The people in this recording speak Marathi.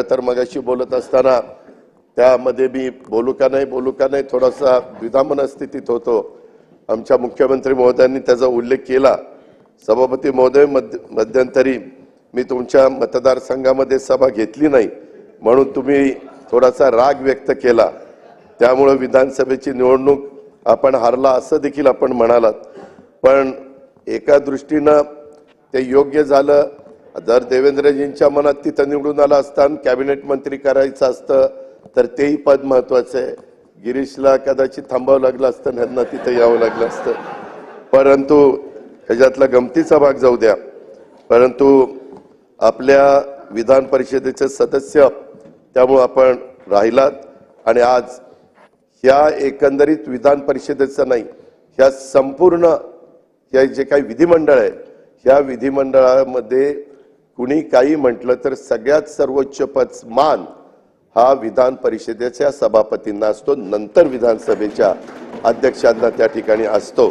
तर मगाशी बोलत असताना त्यामध्ये मी बोलू का नाही बोलू का नाही थोडासा द्विधामन स्थितीत होतो. आमच्या मुख्यमंत्री महोदयांनी त्याचा उल्लेख केला. सभापती महोदय मध्य मध्यंतरी मी तुमच्या मतदारसंघामध्ये सभा घेतली नाही म्हणून तुम्ही थोडासा राग व्यक्त केला. त्यामुळं विधानसभेची निवडणूक आपण हारला असं देखील आपण म्हणालात. पण एका दृष्टीनं ते योग्य झालं जर देवेंद्रजींच्या मनात तिथं निवडून आला असताना कॅबिनेट मंत्री करायचं असतं तर तेही पद महत्वाचं आहे. गिरीशला कदाचित थांबावं लागलं असतं ह्यांना तिथं यावं लागलं असतं. परंतु ह्याच्यातला गमतीचा भाग जाऊ द्या. परंतु आपल्या विधान परिषदेचे सदस्य त्यामुळं आपण राहिलात आणि आज ह्या एकंदरीत विधान परिषदेचं नाही ह्या संपूर्ण या जे काही विधिमंडळ आहे ह्या विधिमंडळामध्ये कुणी काही म्हटलं तर सगळ्यात सर्वोच्च पद मान हा विधान परिषदेच्या सभापतींना असतो. नंतर विधानसभेच्या अध्यक्षांना त्या ठिकाणी असतो.